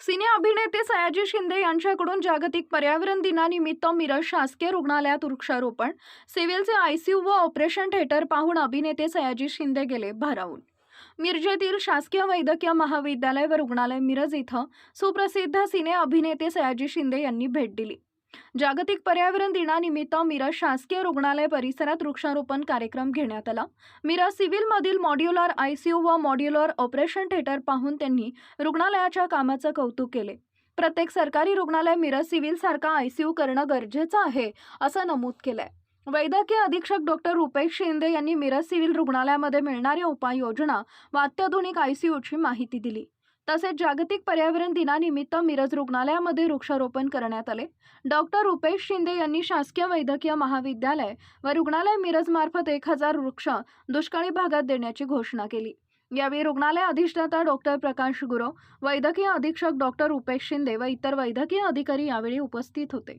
अभिनेते सयाजी शिंदे यांच्याकडून जागतिक पर्यावरण दिनानिमित्त मिरज शासकीय रुग्णालयात वृक्षारोपण सिव्हिलचे आयसीयू व ऑपरेशन थिएटर पाहून अभिनेते सयाजी शिंदे गेले भारावून. मिरजेतील शासकीय वैद्यकीय महाविद्यालय व रुग्णालय मिरज इथं सुप्रसिद्ध सिने अभिनेते सयाजी शिंदे यांनी भेट दिली. जागतिक पर्यावरण दिनानिमित्त मिरज शासकीय रुग्णालय परिसरात वृक्षारोपण कार्यक्रम घेण्यात आला. मिरज सिव्हिलमधील मॉड्युलर आयसीयू व मॉड्युलर ऑपरेशन थिएटर पाहून त्यांनी रुग्णालयाच्या कामाचं कौतुक केले. प्रत्येक सरकारी रुग्णालय मिरज सिव्हिल सारखा आयसीयू करणं गरजेचं आहे असं नमूद केलंय. वैद्यकीय अधीक्षक डॉक्टर रुपेश शिंदे यांनी मिरज सिव्हिल रुग्णालयामध्ये मिळणाऱ्या उपाययोजना व अत्याधुनिक आयसीयूची माहिती दिली. तसेच जागतिक पर्यावरण दिनानिमित्त मिरज रुग्णालयामध्ये वृक्षारोपण करण्यात आले. डॉक्टर रुपेश शिंदे यांनी शासकीय वैद्यकीय महाविद्यालय व रुग्णालय मिरज मार्फत एक हजार वृक्ष दुष्काळी भागात देण्याची घोषणा केली. यावेळी रुग्णालय अधिष्ठाता डॉक्टर प्रकाश गुरव वैद्यकीय अधीक्षक डॉक्टर रुपेश शिंदे व इतर वैद्यकीय अधिकारी यावेळी उपस्थित होते.